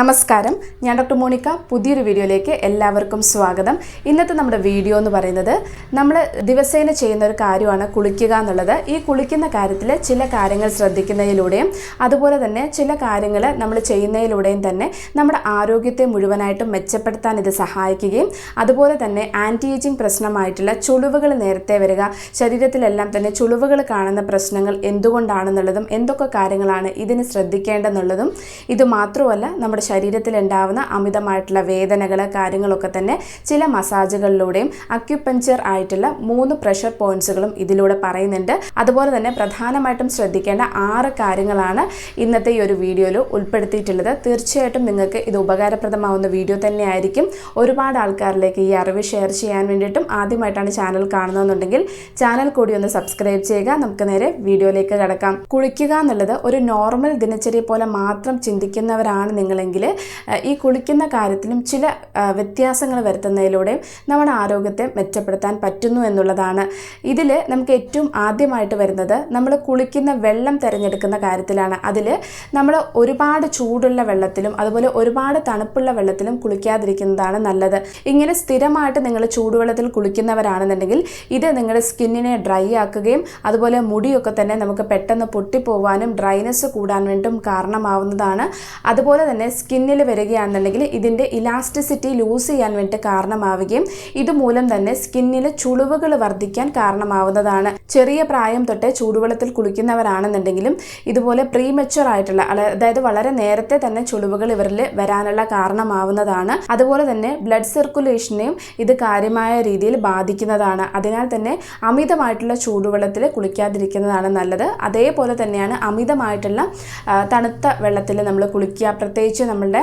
നമസ്കാരം. ഞാൻ doctor Monica. പുതിയൊരു വീഡിയോയിലേക്ക് എല്ലാവർക്കും സ്വാഗതം. ഇന്നത്തെ നമ്മുടെ വീഡിയോ എന്ന് പറയുന്നത് നമ്മൾ ദിവസേന ചെയ്യുന്ന ഒരു കാര്യമാണ് കുളിക്കുക എന്നുള്ളത്. ഈ കുളിക്കുന്ന കാര്യത്തിൽ ചില കാര്യങ്ങൾ ശ്രദ്ധിക്കുന്നതിലൂടെയും അതുപോലെ തന്നെ ചില കാര്യങ്ങൾ നമ്മൾ ചെയ്യുന്നതിലൂടെയും തന്നെ നമ്മുടെ ആരോഗ്യത്തെ മുഴുവനായിട്ടും മെച്ചപ്പെടുത്താൻ ഇത് സഹായിക്കുകയും അതുപോലെ തന്നെ ആന്റി ഏജിങ് പ്രശ്നമായിട്ടുള്ള ചുളിവുകൾ നേരത്തെ വരിക ശരീരത്തിലെല്ലാം തന്നെ ചുളിവുകൾ കാണുന്ന പ്രശ്നങ്ങൾ എന്തുകൊണ്ടാണെന്നുള്ളതും എന്തൊക്കെ കാര്യങ്ങളാണ് ഇതിന് ശ്രദ്ധിക്കേണ്ടെന്നുള്ളതും ഇത് മാത്രമല്ല നമ്മുടെ ശരീരത്തിൽ ഉണ്ടാവുന്ന അമിതമായിട്ടുള്ള വേദനകൾ കാര്യങ്ങളൊക്കെ തന്നെ ചില മസാജുകളിലൂടെയും അക്യുപഞ്ചർ ആയിട്ടുള്ള മൂന്ന് പ്രഷർ പോയിന്റ്സുകളും ഇതിലൂടെ പറയുന്നുണ്ട്. അതുപോലെ തന്നെ പ്രധാനമായിട്ടും ശ്രദ്ധിക്കേണ്ട ആറ് കാര്യങ്ങളാണ് ഇന്നത്തെ ഈ ഒരു വീഡിയോയിൽ ഉൾപ്പെടുത്തിയിട്ടുള്ളത്. തീർച്ചയായിട്ടും നിങ്ങൾക്ക് ഇത് ഉപകാരപ്രദമാവുന്ന വീഡിയോ തന്നെയായിരിക്കും. ഒരുപാട് ആൾക്കാരിലേക്ക് ഈ അറിവ് ഷെയർ ചെയ്യാൻ വേണ്ടിയിട്ടും ആദ്യമായിട്ടാണ് ചാനൽ കാണുന്നതെന്നുണ്ടെങ്കിൽ ചാനൽ കൂടി ഒന്ന് സബ്സ്ക്രൈബ് ചെയ്യുക. നമുക്ക് നേരെ വീഡിയോയിലേക്ക് കടക്കാം. കുളിക്കുക എന്നുള്ളത് ഒരു നോർമൽ ദിനചര്യ പോലെ മാത്രം ചിന്തിക്കുന്നവരാണ് നിങ്ങളെങ്കിൽ ഏഹ്, ഈ കുളിക്കുന്ന കാര്യത്തിലും ചില വ്യത്യാസങ്ങൾ വരുത്തുന്നതിലൂടെയും നമ്മുടെ ആരോഗ്യത്തെ മെച്ചപ്പെടുത്താൻ പറ്റുന്നു എന്നുള്ളതാണ്. ഇതിൽ നമുക്ക് ഏറ്റവും ആദ്യമായിട്ട് വരുന്നത് നമ്മൾ കുളിക്കുന്ന വെള്ളം തിരഞ്ഞെടുക്കുന്ന കാര്യത്തിലാണ്. അതിൽ നമ്മൾ ഒരുപാട് ചൂടുള്ള വെള്ളത്തിലും അതുപോലെ ഒരുപാട് തണുപ്പുള്ള വെള്ളത്തിലും കുളിക്കാതിരിക്കുന്നതാണ് നല്ലത്. ഇങ്ങനെ സ്ഥിരമായിട്ട് നിങ്ങൾ ചൂടുവെള്ളത്തിൽ കുളിക്കുന്നവരാണെന്നുണ്ടെങ്കിൽ ഇത് നിങ്ങളുടെ സ്കിന്നിനെ ഡ്രൈ ആക്കുകയും അതുപോലെ മുടിയൊക്കെ തന്നെ നമുക്ക് പെട്ടെന്ന് പൊട്ടിപ്പോവാനും ഡ്രൈനെസ് കൂടാൻ വേണ്ടിയും കാരണമാവുന്നതാണ്. അതുപോലെ തന്നെ സ്കിന്നിൽ വരികയാണെന്നുണ്ടെങ്കിൽ ഇതിന്റെ ഇലാസ്റ്റിസിറ്റി ലൂസ് ചെയ്യാൻ വേണ്ടി കാരണമാവുകയും ഇതുമൂലം തന്നെ സ്കിന്നിലെ ചുളിവുകൾ വർദ്ധിക്കാൻ കാരണമാവുന്നതാണ്. ചെറിയ പ്രായം തൊട്ടേ ചൂടുവെള്ളത്തിൽ കുളിക്കുന്നവരാണെന്നുണ്ടെങ്കിലും ഇതുപോലെ പ്രീമെച്ചുവർ ആയിട്ടുള്ള അതായത് വളരെ നേരത്തെ തന്നെ ചുളിവുകൾ ഇവരിൽ വരാനുള്ള കാരണമാവുന്നതാണ്. അതുപോലെ തന്നെ ബ്ലഡ് സർക്കുലേഷനെയും ഇത് കാര്യമായ രീതിയിൽ ബാധിക്കുന്നതാണ്. അതിനാൽ തന്നെ അമിതമായിട്ടുള്ള ചൂടുവെള്ളത്തിൽ കുളിക്കാതിരിക്കുന്നതാണ് നല്ലത്. അതേപോലെ തന്നെയാണ് അമിതമായിട്ടുള്ള തണുത്ത വെള്ളത്തിൽ നമ്മൾ കുളിക്കുക. പ്രത്യേകിച്ച് നമ്മളുടെ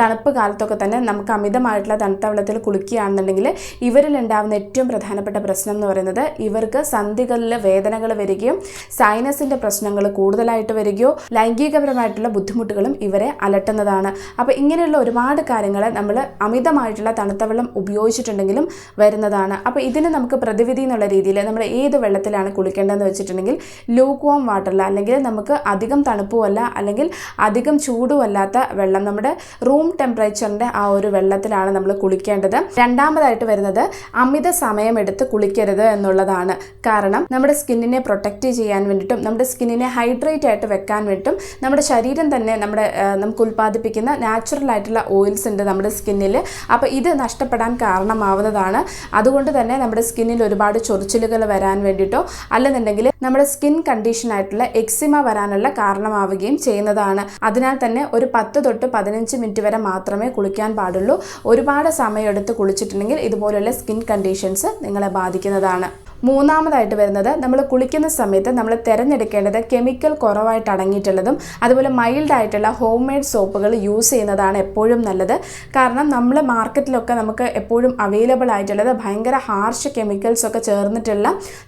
തണുപ്പ് കാലത്തൊക്കെ തന്നെ നമുക്ക് അമിതമായിട്ടുള്ള തണുത്ത വെള്ളത്തിൽ കുളിക്കുകയാണെന്നുണ്ടെങ്കിൽ ഇവരിൽ ഉണ്ടാകുന്ന ഏറ്റവും പ്രധാനപ്പെട്ട പ്രശ്നം എന്ന് പറയുന്നത് ഇവർക്ക് സന്ധികളിൽ വേദനകൾ വരികയും സൈനസിന്റെ പ്രശ്നങ്ങൾ കൂടുതലായിട്ട് വരികയോ ലൈംഗികപരമായിട്ടുള്ള ബുദ്ധിമുട്ടുകളും ഇവരെ അലട്ടുന്നതാണ്. അപ്പോൾ ഇങ്ങനെയുള്ള ഒരുപാട് കാര്യങ്ങൾ നമ്മൾ അമിതമായിട്ടുള്ള തണുത്ത വെള്ളം ഉപയോഗിച്ചിട്ടുണ്ടെങ്കിലും വരുന്നതാണ്. അപ്പോൾ ഇതിന് നമുക്ക് പ്രതിവിധി എന്നുള്ള രീതിയിൽ നമ്മൾ ഏത് വെള്ളത്തിലാണ് കുളിക്കേണ്ടതെന്ന് വെച്ചിട്ടുണ്ടെങ്കിൽ ലൂക്ക് വാട്ടറിൽ അല്ലെങ്കിൽ നമുക്ക് അധികം തണുപ്പുമല്ല അല്ലെങ്കിൽ അധികം ചൂടുമല്ലാത്ത വെള്ളം നമ്മുടെ റൂം ടെമ്പറേച്ചറിന്റെ ആ ഒരു വെള്ളത്തിലാണ് നമ്മൾ കുളിക്കേണ്ടത്. രണ്ടാമതായിട്ട് വരുന്നത് അമിത സമയമെടുത്ത് കുളിക്കരുത് എന്നുള്ളതാണ് കാരണം നമ്മുടെ സ്കിന്നിനെ പ്രൊട്ടക്റ്റ് ചെയ്യാൻ വേണ്ടിയിട്ടും നമ്മുടെ സ്കിന്നിനെ ഹൈഡ്രേറ്റ് ആയിട്ട് വെക്കാൻ വേണ്ടിയിട്ടും നമ്മുടെ ശരീരം തന്നെ നമ്മുടെ നമുക്ക് ഉൽപ്പാദിപ്പിക്കുന്ന നാച്ചുറൽ ആയിട്ടുള്ള ഓയിൽസ് ഉണ്ട് നമ്മുടെ സ്കിന്നിൽ. അപ്പോൾ ഇത് നഷ്ടപ്പെടാൻ കാരണമാവുന്നതാണ്. അതുകൊണ്ട് തന്നെ നമ്മുടെ സ്കിന്നിൽ ഒരുപാട് ചൊറിച്ചിലുകൾ വരാൻ വേണ്ടിയിട്ടോ അല്ലെന്നുണ്ടെങ്കിൽ നമ്മുടെ സ്കിൻ കണ്ടീഷൻ ആയിട്ടുള്ള എക്സിമ വരാനുള്ള കാരണമാവുകയും ചെയ്യുന്നതാണ്. അതിനാൽ തന്നെ ഒരു പത്ത് തൊട്ട് പതിനഞ്ച് മിനിറ്റ് വരെ മാത്രമേ കുളിക്കാൻ പാടുള്ളൂ. ഒരുപാട് സമയമെടുത്ത് കുളിച്ചിട്ടുണ്ടെങ്കിൽ ഇതുപോലുള്ള സ്കിൻ കണ്ടീഷൻസ് നിങ്ങളെ ബാധിക്കുന്നതാണ്. മൂന്നാമതായിട്ട് വരുന്നത് നമ്മൾ കുളിക്കുന്ന സമയത്ത് നമ്മൾ തിരഞ്ഞെടുക്കേണ്ടത് കെമിക്കൽ കുറവായിട്ട് അടങ്ങിയിട്ടുള്ളതും അതുപോലെ മൈൽഡായിട്ടുള്ള ഹോം മെയ്ഡ് സോപ്പുകൾ യൂസ് ചെയ്യുന്നതാണ് എപ്പോഴും നല്ലത്. കാരണം നമ്മൾ മാർക്കറ്റിലൊക്കെ നമുക്ക് എപ്പോഴും അവൈലബിൾ ആയിട്ടുള്ളത് ഭയങ്കര ഹാർഷ് കെമിക്കൽസ് ഒക്കെ ചേർന്നിട്ടുള്ള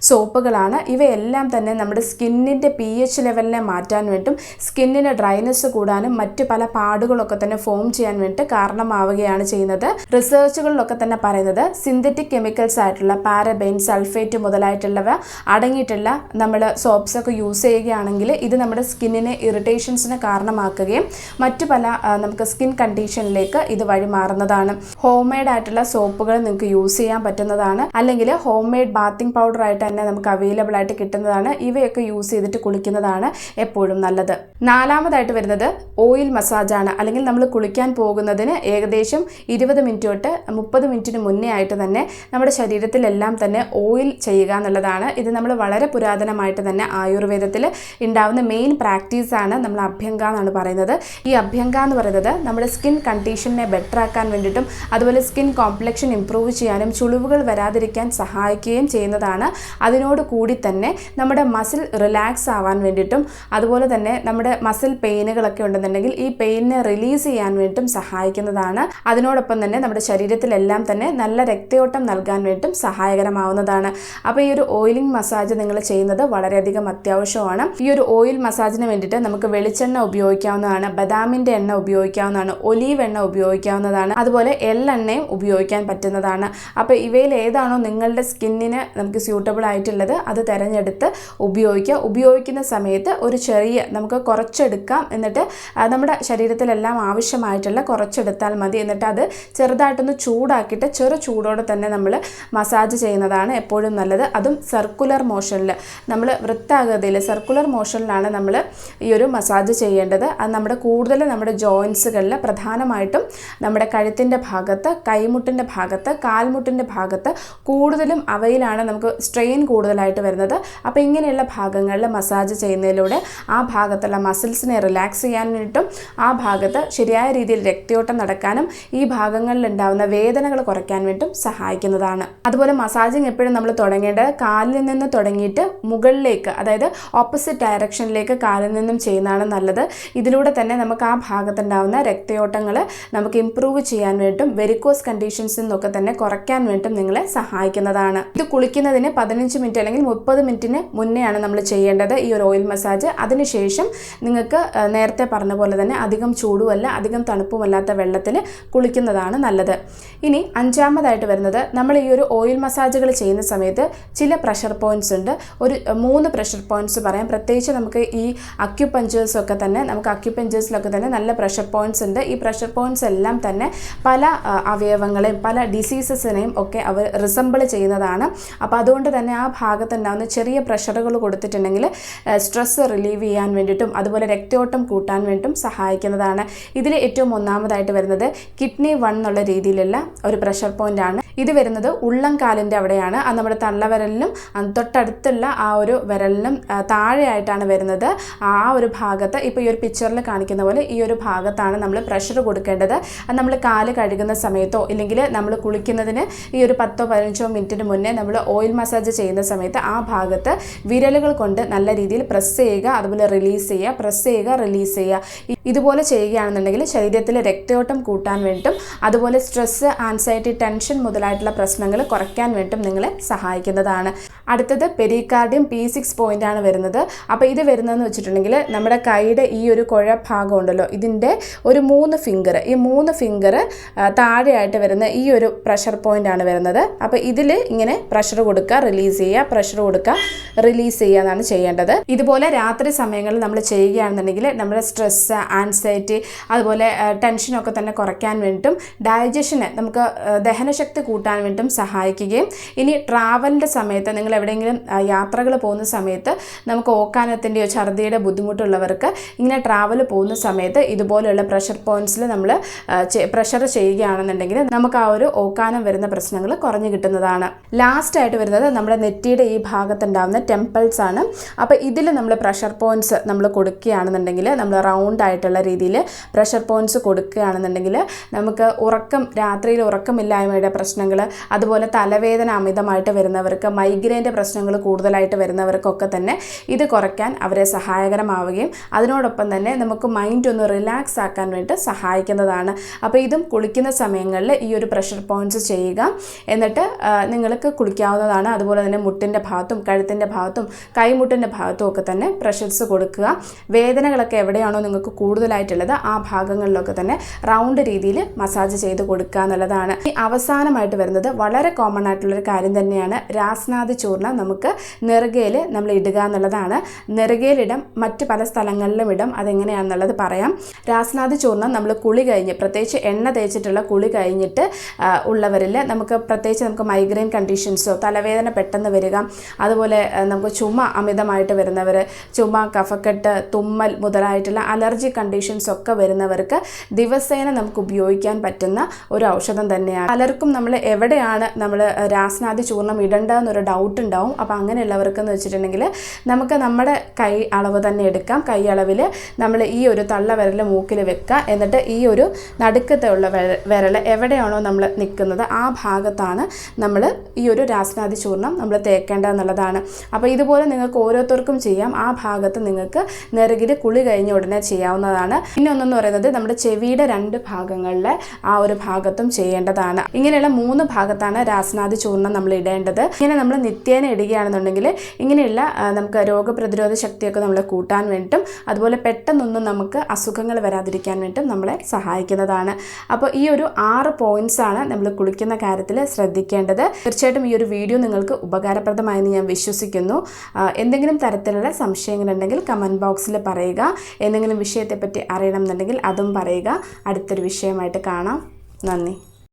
സോപ്പുകളാണ് ഇവയെല്ലാം തന്നെ നമ്മുടെ സ്കിന്നിന്റെ പി എച്ച് ലെവലിനെ മാറ്റാൻ വേണ്ടിയിട്ടും സ്കിന്നിന് ഡ്രൈനെസ് കൂടാനും മറ്റ് പല പാടുകളൊക്കെ തന്നെ ഫോം ചെയ്യാൻ വേണ്ടിയിട്ട് കാരണമാവുകയാണ് ചെയ്യുന്നത്. റിസർച്ചുകളിലൊക്കെ തന്നെ പറയുന്നത് സിന്തറ്റിക് കെമിക്കൽസ് ആയിട്ടുള്ള പാരബെയിൻ സൾഫേറ്റ് മുതലായിട്ടുള്ളവ അടങ്ങിയിട്ടുള്ള നമ്മൾ സോപ്സ് ഒക്കെ യൂസ് ചെയ്യുകയാണെങ്കിൽ ഇത് നമ്മുടെ സ്കിന്നിന് ഇറിറ്റേഷൻസിന് കാരണമാക്കുകയും മറ്റു പല നമുക്ക് സ്കിൻ കണ്ടീഷനിലേക്ക് ഇത് വഴി മാറുന്നതാണ്. ഹോം മെയ്ഡ് ആയിട്ടുള്ള സോപ്പുകൾ നിങ്ങൾക്ക് യൂസ് ചെയ്യാൻ പറ്റുന്നതാണ്. അല്ലെങ്കിൽ ഹോം മെയ്ഡ് ബാത്തിങ് പൗഡർ ആയിട്ട് തന്നെ നമുക്ക് അവൈലബിൾ ആയിട്ട് കിട്ടുന്നതാണ്. ഇവയൊക്കെ യൂസ് ചെയ്തിട്ട് കുളിക്കുന്നതാണ് എപ്പോഴും നല്ലത്. നാലാമതായിട്ട് വരുന്നത് ഓയിൽ മസാജാണ് അല്ലെങ്കിൽ നമ്മൾ കുളിക്കാൻ പോകുന്നതിന് ഏകദേശം ഇരുപത് മിനിറ്റ് തൊട്ട് മുപ്പത് മിനിറ്റിന് മുന്നേ ആയിട്ട് തന്നെ നമ്മുടെ ശരീരത്തിലെല്ലാം തന്നെ ഓയിൽ ചെയ്യുക എന്നുള്ളതാണ്. ഇത് നമ്മൾ വളരെ പുരാതനമായിട്ട് തന്നെ ആയുർവേദത്തിൽ ഉണ്ടാവുന്ന മെയിൻ പ്രാക്ടീസാണ് നമ്മൾ അഭ്യങ്ക എന്നാണ് പറയുന്നത്. ഈ അഭ്യങ്ക എന്ന് പറയുന്നത് നമ്മുടെ സ്കിൻ കണ്ടീഷനെ ബെറ്റർ ആക്കാൻ വേണ്ടിയിട്ടും അതുപോലെ സ്കിൻ കോംപ്ലക്ഷൻ ഇമ്പ്രൂവ് ചെയ്യാനും ചുളിവുകൾ വരാതിരിക്കാൻ സഹായിക്കുകയും ചെയ്യുന്നതാണ്. അതിനോട് കൂടി തന്നെ നമ്മുടെ മസിൽ റിലാക്സ് ആവാൻ വേണ്ടിയിട്ടും അതുപോലെ തന്നെ നമ്മുടെ മസിൽ പെയിനുകളൊക്കെ ഉണ്ടെന്നുണ്ടെങ്കിൽ ഈ പെയിനെ റിലീസ് ചെയ്യാൻ വേണ്ടിയിട്ടും സഹായിക്കുന്നതാണ്. അതിനോടൊപ്പം തന്നെ നമ്മുടെ ശരീരത്തിലെല്ലാം തന്നെ നല്ല രക്തയോട്ടം നൽകാൻ വേണ്ടിയിട്ടും സഹായകരമാവുന്നതാണ്. അപ്പോൾ ഈ ഒരു ഓയിലിംഗ് മസാജ് നിങ്ങൾ ചെയ്യുന്നത് വളരെയധികം അത്യാവശ്യമാണ്. ഈ ഒരു ഓയിൽ മസാജിന് വേണ്ടിയിട്ട് നമുക്ക് വെളിച്ചെണ്ണ ഉപയോഗിക്കാവുന്നതാണ് ബദാമിന്റെ എണ്ണ ഉപയോഗിക്കാവുന്നതാണ് ഒലീവ് എണ്ണ ഉപയോഗിക്കാവുന്നതാണ് അതുപോലെ എള്ളെണ്ണയും ഉപയോഗിക്കാൻ പറ്റുന്നതാണ്. അപ്പോൾ ഇവയിൽ ഏതാണോ നിങ്ങളുടെ സ്കിന്നിന് നമുക്ക് സ്യൂട്ടബിൾ ആയിട്ടുള്ളത് അത് തിരഞ്ഞെടുത്ത് ഉപയോഗിക്കുക. ഉപയോഗിക്കുന്ന സമയത്ത് ഒരു ചെറിയ നമുക്ക് കുറച്ചെടുക്കാം എന്നിട്ട് നമ്മുടെ ശരീരത്തിലെല്ലാം ആവശ്യമായിട്ടുള്ള കുറച്ചെടുത്താൽ മതി. എന്നിട്ട് അത് ചെറുതായിട്ടൊന്ന് ചൂടാക്കിയിട്ട് ചെറു ചൂടോടെ തന്നെ നമ്മൾ മസാജ് ചെയ്യുന്നതാണ് എപ്പോഴും നല്ലത്. അതും സർക്കുലർ മോഷനിൽ നമ്മൾ വൃത്താകൃതിയിൽ സർക്കുലർ മോഷനിലാണ് നമ്മൾ ഈ ഒരു മസാജ് ചെയ്യേണ്ടത്. അത് നമ്മുടെ കൂടുതൽ നമ്മുടെ ജോയിൻസുകളിൽ പ്രധാനമായിട്ടും നമ്മുടെ കഴുത്തിന്റെ ഭാഗത്ത് കൈമുട്ടിന്റെ ഭാഗത്ത് കാൽമുട്ടിന്റെ ഭാഗത്ത് കൂടുതലും അവയിലാണ് നമുക്ക് സ്ട്രെയിൻ കൂടുതലായിട്ട് വരുന്നത്. അപ്പോൾ ഇങ്ങനെയുള്ള ഭാഗങ്ങളിൽ മസാജ് ചെയ്യുന്നതിലൂടെ ആ ഭാഗത്തുള്ള മസിൽസിനെ റിലാക്സ് ചെയ്യാനായിട്ടും ആ ഭാഗത്ത് ശരിയായ രീതിയിൽ രക്തയോട്ടം നടക്കാനും ഈ ഭാഗങ്ങളിൽ ഉണ്ടാകുന്ന വേദനകൾ കുറയ്ക്കാൻ വേണ്ടിയിട്ടും സഹായിക്കുന്നതാണ്. അതുപോലെ മസാജിങ് എപ്പോഴും നമ്മൾ തുടങ്ങേണ്ടത് കാലിൽ നിന്ന് തുടങ്ങിയിട്ട് മുകളിലേക്ക് അതായത് ഓപ്പോസിറ്റ് ഡയറക്ഷനിലേക്ക് കാലിൽ നിന്നും ചെയ്യുന്നതാണ് നല്ലത്. ഇതിലൂടെ തന്നെ നമുക്ക് ആ ഭാഗത്തുണ്ടാവുന്ന രക്തയോട്ടങ്ങൾ നമുക്ക് ഇമ്പ്രൂവ് ചെയ്യാൻ വേണ്ടിയിട്ടും വെരിക്കോസ് കണ്ടീഷൻസിൽ നിന്നൊക്കെ തന്നെ കുറയ്ക്കാൻ വേണ്ടിയിട്ടും നിങ്ങളെ സഹായിക്കുന്നതാണ്. ഇത് കുളിക്കുന്നതിന് പതിനഞ്ച് മിനിറ്റ് അല്ലെങ്കിൽ മുപ്പത് മിനിറ്റിന് മുന്നെയാണ് നമ്മൾ ചെയ്യേണ്ടത് ഈ ഒരു ഓയിൽ മസാജ് അതിനുശേഷം നിങ്ങൾക്ക് നേരത്തെ പറഞ്ഞ പോലെ തന്നെ അധികം ചൂടുമല്ല അധികം തണുപ്പുമല്ലാത്ത വെള്ളത്തിൽ കുളിക്കുന്നതാണ് നല്ലത്. ഇനി അഞ്ചാമതായിട്ട് വരുന്നത് നമ്മൾ ഈ ഒരു ഓയിൽ മസാജുകൾ ചെയ്യുന്ന സമയത്ത് ചില പ്രഷർ പോയിന്റ്സ് ഉണ്ട്. ഒരു മൂന്ന് പ്രഷർ പോയിന്റ്സ് പറയാം. പ്രത്യേകിച്ച് നമുക്ക് ഈ അക്യുപഞ്ചേഴ്സ് ഒക്കെ തന്നെ നമുക്ക് അക്യുപഞ്ചേഴ്സിലൊക്കെ തന്നെ നല്ല പ്രഷർ പോയിന്റ്സ് ഉണ്ട്. ഈ പ്രഷർ പോയിന്റ്സ് എല്ലാം തന്നെ പല അവയവങ്ങളെയും പല ഡിസീസസിനെയും ഒക്കെ അവർ റിസംബിൾ ചെയ്യുന്നതാണ്. അപ്പോൾ അതുകൊണ്ട് തന്നെ ആ ഭാഗത്തുണ്ടാകുന്ന ചെറിയ പ്രഷറുകൾ കൊടുത്തിട്ടുണ്ടെങ്കിൽ സ്ട്രെസ് റിലീവ് ചെയ്യാൻ വേണ്ടിയിട്ടും അതുപോലെ രക്തയോട്ടം കൂട്ടാൻ വേണ്ടിയിട്ടും സഹായിക്കുന്നതാണ്. ഇതിൽ ഏറ്റവും ഒന്നാമതായിട്ട് വരുന്നത് കിഡ്നി വൺ എന്നുള്ള രീതിയിലുള്ള ഒരു പ്രഷർ പോയിന്റ് ആണ്. ഇത് വരുന്നത് ഉള്ളം കാലിന്റെ അവിടെയാണ്. അത് നമ്മുടെ തള്ളവിരലിനും തൊട്ടടുത്തുള്ള ആ ഒരു വിരലിനും താഴെയായിട്ടാണ് വരുന്നത്. ആ ഒരു ഭാഗത്ത് ഇപ്പോൾ ഈ ഒരു പിക്ചറിൽ കാണിക്കുന്ന പോലെ ഈ ഒരു ഭാഗത്താണ് നമ്മൾ പ്രഷർ കൊടുക്കേണ്ടത്. നമ്മൾ കാൽ കഴുകുന്ന സമയത്തോ ഇല്ലെങ്കിൽ നമ്മൾ കുളിക്കുന്നതിന് ഈ ഒരു പത്തോ പതിനഞ്ചോ മിനിറ്റിന് മുന്നേ നമ്മൾ ഓയിൽ മസാജ് ചെയ്യുന്ന സമയത്ത് ആ ഭാഗത്ത് വിരലുകൾ കൊണ്ട് നല്ല രീതിയിൽ പ്രസ് ചെയ്യുക അതുപോലെ റിലീസ് ചെയ്യുക പ്രസ് ചെയ്യുക റിലീസ് ചെയ്യുക. ഇതുപോലെ ചെയ്യുകയാണെന്നുണ്ടെങ്കിൽ ശരീരത്തിൽ രക്തയോട്ടം കൂട്ടാൻ വേണ്ടിയിട്ടും അതുപോലെ സ്ട്രെസ് ആൻസൈറ്റി ടെൻഷൻ മുതലായിട്ടുള്ള പ്രശ്നങ്ങൾ കുറയ്ക്കാൻ വേണ്ടിയിട്ടും നിങ്ങളെ സഹായിക്കുന്നതാണ്. അടുത്തത് പെരിക്കാർഡിയം പി സിക്സ് പോയിന്റ് ആണ് വരുന്നത്. അപ്പോൾ ഇത് വരുന്നതെന്ന് വെച്ചിട്ടുണ്ടെങ്കിൽ നമ്മുടെ കൈയുടെ ഈ ഒരു കുഴ ഭാഗം ഉണ്ടല്ലോ ഇതിന്റെ ഒരു മൂന്ന് ഫിംഗർ ഈ മൂന്ന് ഫിംഗർ താഴെയായിട്ട് വരുന്ന ഈ ഒരു പ്രഷർ പോയിന്റ് ആണ് വരുന്നത്. അപ്പോൾ ഇതിൽ ഇങ്ങനെ പ്രഷർ കൊടുക്കുക റിലീസ് ചെയ്യുക പ്രഷർ കൊടുക്കുക റിലീസ് ചെയ്യുക എന്നാണ് ചെയ്യേണ്ടത്. ഇതുപോലെ രാത്രി സമയങ്ങളിൽ നമ്മൾ ചെയ്യുകയാണെന്നുണ്ടെങ്കിൽ നമ്മുടെ സ്ട്രെസ് ആൻസൈറ്റി അതുപോലെ ടെൻഷനൊക്കെ തന്നെ കുറയ്ക്കാൻ വേണ്ടിയിട്ടും ഡൈജഷന് നമുക്ക് ദഹനശക്തി കൂട്ടാൻ വേണ്ടിയിട്ടും സഹായിക്കുകയും. ഇനി ട്രാവലിന്റെ സമയത്ത് നിങ്ങൾ എവിടെയെങ്കിലും യാത്രകൾ പോകുന്ന സമയത്ത് നമുക്ക് ഓക്കാനത്തിന്റെയോ ഛർദിയുടെ ബുദ്ധിമുട്ടുള്ളവർക്ക് ഇങ്ങനെ ട്രാവൽ പോകുന്ന സമയത്ത് ഇതുപോലെയുള്ള പ്രഷർ പോയിന്റ്സിൽ നമ്മൾ പ്രഷർ ചെയ്യുകയാണെന്നുണ്ടെങ്കിൽ നമുക്ക് ആ ഒരു ഓക്കാനം വരുന്ന പ്രശ്നങ്ങൾ കുറഞ്ഞു കിട്ടുന്നതാണ്. ലാസ്റ്റ് ആയിട്ട് വരുന്നത് നമ്മുടെ നെറ്റിയുടെ ഈ ഭാഗത്തുണ്ടാകുന്ന ടെമ്പിൾസ് ആണ്. അപ്പോൾ ഇതിൽ നമ്മൾ പ്രഷർ പോയിന്റ്സ് നമ്മൾ കൊടുക്കുകയാണെന്നുണ്ടെങ്കിൽ നമ്മൾ റൗണ്ട് ആയിട്ടുള്ള രീതിയിൽ പ്രഷർ പോയിന്റ്സ് കൊടുക്കുകയാണെന്നുണ്ടെങ്കിൽ നമുക്ക് ഉറക്കം രാത്രിയിൽ ഉറക്കമില്ലായ്മയുടെ പ്രശ്നങ്ങൾ അതുപോലെ തലവേദന അമിതമായിട്ട് വരുന്നവർക്ക് മൈഗ്രെയിന്റെ പ്രശ്നങ്ങൾ കൂടുതലായിട്ട് വരുന്നവർക്കൊക്കെ തന്നെ ഇത് കുറയ്ക്കാൻ അവരെ സഹായകരമാവുകയും അതിനോടൊപ്പം തന്നെ നമുക്ക് മൈൻഡ് ഒന്ന് റിലാക്സ് ആക്കാൻ വേണ്ടി സഹായിക്കുന്നതാണ്. അപ്പോൾ ഇതും കുളിക്കുന്ന സമയങ്ങളിൽ ഈ ഒരു പ്രഷർ പോയിന്റ്സ് ചെയ്യുക. എന്നിട്ട് നിങ്ങൾക്ക് കുളിക്കാവുന്നതാണ്. അതുപോലെ തന്നെ മുട്ടിന്റെ ഭാഗത്തും കഴുത്തിന്റെ ഭാഗത്തും കൈമുട്ടിന്റെ ഭാഗത്തും ഒക്കെ തന്നെ പ്രഷർസ് കൊടുക്കുക. വേദനകളൊക്കെ എവിടെയാണോ നിങ്ങൾക്ക് കൂടുതലായിട്ടുള്ളത് ആ ഭാഗങ്ങളിലൊക്കെ തന്നെ റൗണ്ട് രീതിയിൽ മസാജ് ചെയ്ത് കൊടുക്കുക എന്നുള്ളതാണ്. ഈ അവസാനമായിട്ട് വരുന്നത് വളരെ കോമൺ ആയിട്ടുള്ളൊരു കാര്യം തന്നെയാണ്. രാസ്നാഥ് ചൂർണം നമുക്ക് നെറുകയിൽ നമ്മൾ ഇടുക എന്നുള്ളതാണ്. നെറുകയിലിടം മറ്റ് പല സ്ഥലങ്ങളിലും ഇടം. അതെങ്ങനെയാണെന്നുള്ളത് പറയാം. രാസ്നാഥ് ചൂർണം നമ്മൾ കുളി കഴിഞ്ഞ് പ്രത്യേകിച്ച് എണ്ണ തേച്ചിട്ടുള്ള കുളി കഴിഞ്ഞിട്ട് ഉള്ളവരിൽ നമുക്ക് പ്രത്യേകിച്ച് നമുക്ക് മൈഗ്രെയിൻ കണ്ടീഷൻസോ തലവേദന പെട്ടെന്ന് വരിക അതുപോലെ നമുക്ക് ചുമ അമിതമായിട്ട് വരുന്നവർ ചുമ കഫക്കെട്ട് തുമ്മൽ മുതലായിട്ടുള്ള അലർജി കണ്ടീഷൻസ് ഒക്കെ വരുന്നവർക്ക് ദിവസേന നമുക്ക് ഉപയോഗിക്കാൻ പറ്റുന്ന ഒരു ഔഷധം തന്നെയാണ്. പലർക്കും നമ്മൾ എവിടെയാണ് നമ്മൾ രാസനാദി ചൂർണം ഇടേണ്ടതെന്നൊരു ഡൗട്ട് ഉണ്ടാവും അപ്പോൾ അങ്ങനെയുള്ളവർക്കെന്ന് വെച്ചിട്ടുണ്ടെങ്കിൽ നമുക്ക് നമ്മുടെ കൈ അളവ് തന്നെ എടുക്കാം. കൈ അളവിൽ നമ്മൾ ഈ ഒരു തള്ള വിരൽ മൂക്കിൽ വെക്കുക എന്നിട്ട് ഈ ഒരു നടുക്കത്തെ ഉള്ള വിരൽ എവിടെയാണോ നമ്മൾ നിൽക്കുന്നത് ആ ഭാഗത്താണ് നമ്മൾ ഈ ഒരു രാസനാദി ചൂർണം നമ്മൾ തേക്കേണ്ടതെന്നുള്ളതാണ്. അപ്പോൾ ഇതുപോലെ നിങ്ങൾക്ക് ഓരോരുത്തർക്കും ചെയ്യാം. ആ ഭാഗത്ത് നിങ്ങൾക്ക് നെറുകിൽ കുളി കഴിഞ്ഞ ഉടനെ ചെയ്യാവുന്നതാണ്. പിന്നെ ഒന്നെന്ന് പറയുന്നത് നമ്മുടെ ചെവിയുടെ രണ്ട് ഭാഗങ്ങളിലെ ആ ഒരു ഭാഗത്തും ചെയ്യേണ്ടതാണ്. ഇങ്ങനെയുള്ള മൂന്ന് ഭാഗത്താണ് രാസനാദി ചൂർണം നമ്മൾ ഇടേണ്ടത്. ഇങ്ങനെ നമ്മൾ നിത്യേന ഇടുകയാണെന്നുണ്ടെങ്കിൽ ഇങ്ങനെയുള്ള നമുക്ക് രോഗപ്രതിരോധ ശക്തിയൊക്കെ നമ്മളെ കൂട്ടാൻ വേണ്ടിയിട്ടും അതുപോലെ പെട്ടെന്നൊന്നും നമുക്ക് അസുഖങ്ങൾ വരാതിരിക്കാൻ വേണ്ടിയിട്ടും നമ്മളെ സഹായിക്കുന്നതാണ്. അപ്പോൾ ഈ ഒരു ആറ് പോയിന്റ്സ് ആണ് നമ്മൾ കുളിക്കുന്ന കാര്യത്തിൽ ശ്രദ്ധിക്കേണ്ടത്. തീർച്ചയായിട്ടും ഈ ഒരു വീഡിയോ നിങ്ങൾക്ക് ഉപകാരപ്രദമായെന്ന് ഞാൻ വിശ്വസിക്കുന്നു. എന്തെങ്കിലും തരത്തിലുള്ള സംശയങ്ങളുണ്ടെങ്കിൽ കമന്റ് ബോക്സിൽ പറയുക. എന്തെങ്കിലും വിഷയത്തെപ്പറ്റി അറിയണം എന്നുണ്ടെങ്കിൽ അതും പറയുക. അടുത്തൊരു വിഷയമായിട്ട് കാണാം. നന്ദി.